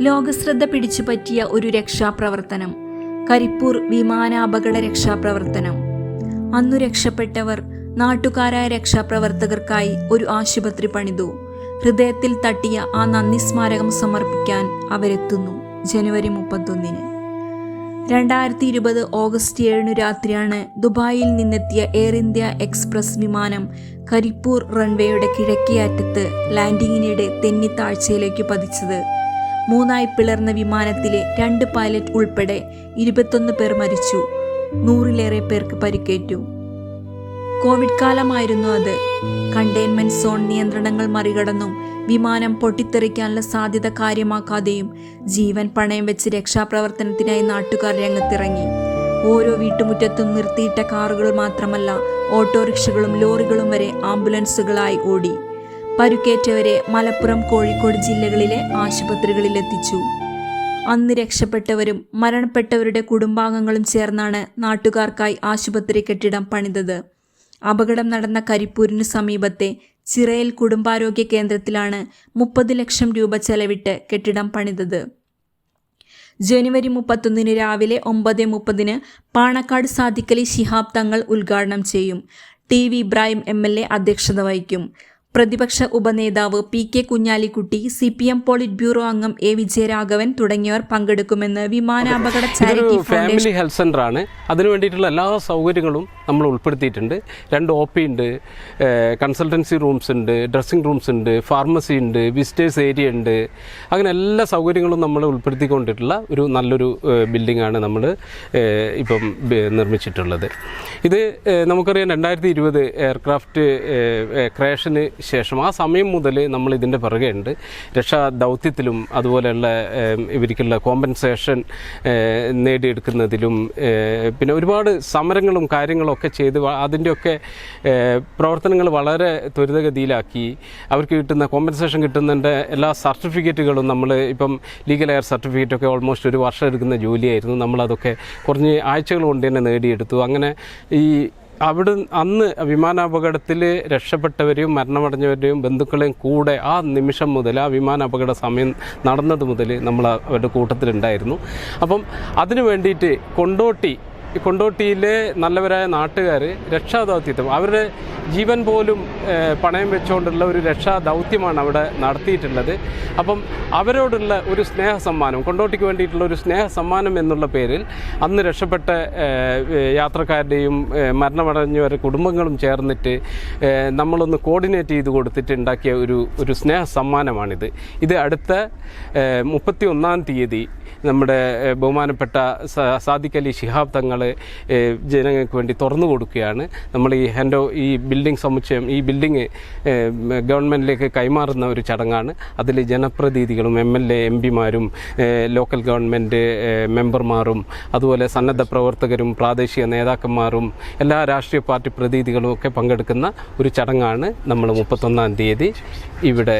ലോകശ്രദ്ധ പിടിച്ചുപറ്റിയ ഒരു രക്ഷാപ്രവർത്തനം. കരിപ്പൂർ വിമാനാപകട രക്ഷാപ്രവർത്തനം. അന്നു രക്ഷപ്പെട്ടവർ നാട്ടുകാരായ രക്ഷാപ്രവർത്തകർക്കായി ഒരു ആശുപത്രി പണിതു. ഹൃദയത്തിൽ തട്ടിയ ആ നന്ദി സ്മാരകം സമർപ്പിക്കാൻ അവരെത്തുന്നു ജനുവരി മുപ്പത്തൊന്നിന്. രണ്ടായിരത്തി ഇരുപത് ഓഗസ്റ്റ് ഏഴിന് രാത്രിയാണ് ദുബായിൽ നിന്നെത്തിയ എയർ ഇന്ത്യ എക്സ്പ്രസ് വിമാനം കരിപ്പൂർ റൺവേയുടെ കിഴക്കേ അറ്റത്ത് ലാൻഡിങ്ങിനിടെ തെന്നിത്താഴ്ചയിലേക്ക് പതിച്ചത്. മൂന്നായി പിളർന്ന വിമാനത്തിലെ രണ്ട് പൈലറ്റ് ഉൾപ്പെടെ ഇരുപത്തൊന്ന് പേർ മരിച്ചു. നൂറിലേറെ പേർക്ക് പരിക്കേറ്റു. കോവിഡ് കാലമായിരുന്നു അത്. കണ്ടെയ്ൻമെന്റ് സോൺ നിയന്ത്രണങ്ങൾ മറികടന്നും വിമാനം പൊട്ടിത്തെറിക്കാനുള്ള സാധ്യത കാര്യമാക്കാതെയും ജീവൻ പണയം വെച്ച് രക്ഷാപ്രവർത്തനത്തിനായി നാട്ടുകാർ രംഗത്തിറങ്ങി. ഓരോ വീട്ടുമുറ്റത്തും നിർത്തിയിട്ട കാറുകൾ മാത്രമല്ല ഓട്ടോറിക്ഷകളും ലോറികളും വരെ ആംബുലൻസുകളായി ഓടി. പരുക്കേറ്റവരെ മലപ്പുറം കോഴിക്കോട് ജില്ലകളിലെ ആശുപത്രികളിൽ എത്തിച്ചു അന്ന് രക്ഷപ്പെട്ടവരും മരണപ്പെട്ടവരുടെ കുടുംബാംഗങ്ങളും ചേർന്നാണ് നാട്ടുകാർക്കായി ആശുപത്രി കെട്ടിടം പണിതത്. അപകടം നടന്ന കരിപ്പൂരിന് സമീപത്തെ ചിറയൽ കുടുംബാരോഗ്യ കേന്ദ്രത്തിലാണ് മുപ്പത് ലക്ഷം രൂപ ചെലവിട്ട് കെട്ടിടം പണിതത്. ജനുവരി മുപ്പത്തൊന്നിന് രാവിലെ ഒമ്പത് മുപ്പതിന് പാണക്കാട് സാദിക്കലി ശിഹാബ് തങ്ങൾ ഉദ്ഘാടനം ചെയ്യും. T V Ibrahim M L A അധ്യക്ഷത വഹിക്കും. പ്രതിപക്ഷ ഉപനേതാവ് P K Kunhalikutty C P M politburo അംഗം എ വിജയരാഘവൻ തുടങ്ങിയവർ പങ്കെടുക്കുമെന്ന് വിമാനാപകട ചാരിറ്റി ഫാമിലി ഹെൽത്ത് സെന്റർ ആണ്. അതിനു വേണ്ടിയിട്ടുള്ള എല്ലാ സൗകര്യങ്ങളും നമ്മൾ ഉൾപ്പെടുത്തിയിട്ടുണ്ട്. രണ്ട് ഒ പി ഉണ്ട് കൺസൾട്ടൻസി റൂംസ് ഉണ്ട് ഡ്രസ്സിംഗ് റൂംസ് ഉണ്ട് ഫാർമസി ഉണ്ട് വിസിറ്റേഴ്സ് ഏരിയ ഉണ്ട്. അങ്ങനെ എല്ലാ സൗകര്യങ്ങളും നമ്മൾ ഉൾപ്പെടുത്തിക്കൊണ്ടിട്ടുള്ള ഒരു നല്ലൊരു ബിൽഡിംഗ് ആണ് നമ്മൾ ഇപ്പം നിർമ്മിച്ചിട്ടുള്ളത്. ഇത് നമുക്കറിയാം രണ്ടായിരത്തി ഇരുപത് എയർക്രാഫ്റ്റ് ക്രാഷിന് ശേഷം ആ സമയം മുതൽ നമ്മൾ ഇതിന്റെ പിറകെ ഉണ്ട്. രക്ഷാ ദൗത്യത്തിലും അതുപോലെയുള്ള ഇവർക്കുള്ള കോമ്പൻസേഷൻ നേടിയെടുക്കുന്നതിലും പിന്നെ ഒരുപാട് സമരങ്ങളും കാര്യങ്ങളും ഒക്കെ ചെയ്ത് അതിന്റെയൊക്കെ പ്രവർത്തനങ്ങൾ വളരെ ത്വരിതഗതിയിലാക്കി. അവർക്ക് കിട്ടുന്ന കോമ്പൻസേഷൻ കിട്ടുന്നതിന്റെ എല്ലാ സർട്ടിഫിക്കറ്റുകളും നമ്മൾ ഇപ്പം ലീഗൽ എയർ സർട്ടിഫിക്കറ്റ് ഒക്കെ ഓൾമോസ്റ്റ് ഒരു വർഷം എടുക്കുന്ന ജോലിയായിരുന്നു. നമ്മളതൊക്കെ കുറഞ്ഞ് ആഴ്ചകൾ കൊണ്ട് തന്നെ നേടിയെടുത്തു. അങ്ങനെ ഈ അവിടെ അന്ന് വിമാനാപകടത്തിൽ രക്ഷപ്പെട്ടവരെയും മരണമടഞ്ഞവരെയും ബന്ധുക്കളെയും കൂടെ ആ നിമിഷം മുതൽ ആ വിമാനാപകട സമയം നടന്നത് മുതൽ നമ്മൾ അവരുടെ കൂട്ടത്തിലുണ്ടായിരുന്നു. അപ്പം അതിനു വേണ്ടിയിട്ട് കൊണ്ടോട്ടി കൊണ്ടോട്ടിയിലെ നല്ലവരായ നാട്ടുകാർ രക്ഷാദൗത്യത്വം അവരുടെ ജീവൻ പോലും പണയം വെച്ചുകൊണ്ടുള്ള ഒരു രക്ഷാദൗത്യമാണ് അവിടെ നടത്തിയിട്ടുള്ളത്. അപ്പം അവരോടുള്ള ഒരു സ്നേഹ സമ്മാനം കൊണ്ടോട്ടിക്ക് വേണ്ടിയിട്ടുള്ള ഒരു സ്നേഹ സമ്മാനം എന്നുള്ള പേരിൽ അന്ന് രക്ഷപ്പെട്ട യാത്രക്കാരുടെയും മരണമടഞ്ഞവരുടെ കുടുംബങ്ങളും ചേർന്നിട്ട് നമ്മളൊന്ന് കോർഡിനേറ്റ് ചെയ്ത് കൊടുത്തിട്ട് ഉണ്ടാക്കിയ ഒരു ഒരു സ്നേഹ സമ്മാനമാണിത് ഇത് അടുത്ത മുപ്പത്തി ഒന്നാം തീയതി നമ്മുടെ ബഹുമാനപ്പെട്ട സാദിഖ് അലി ശിഹാബ് തങ്ങൾ ജനങ്ങൾക്ക് വേണ്ടി തുറന്നു കൊടുക്കുകയാണ്. നമ്മൾ ഈ ഹെൻഡോ ഈ ബിൽഡിംഗ് സമുച്ചയം ഈ ബിൽഡിംഗ് ഗവൺമെന്റിലേക്ക് കൈമാറുന്ന ഒരു ചടങ്ങാണ്. അതിൽ ജനപ്രതിനിധികളും എം എൽ എ എം പിമാരും ലോക്കൽ ഗവൺമെന്റ് മെമ്പർമാരും അതുപോലെ സന്നദ്ധ പ്രവർത്തകരും പ്രാദേശിക നേതാക്കന്മാരും എല്ലാ രാഷ്ട്രീയ പാർട്ടി പ്രതിനിധികളും ഒക്കെ പങ്കെടുക്കുന്ന ഒരു ചടങ്ങാണ് നമ്മൾ മുപ്പത്തൊന്നാം തീയതി ഇവിടെ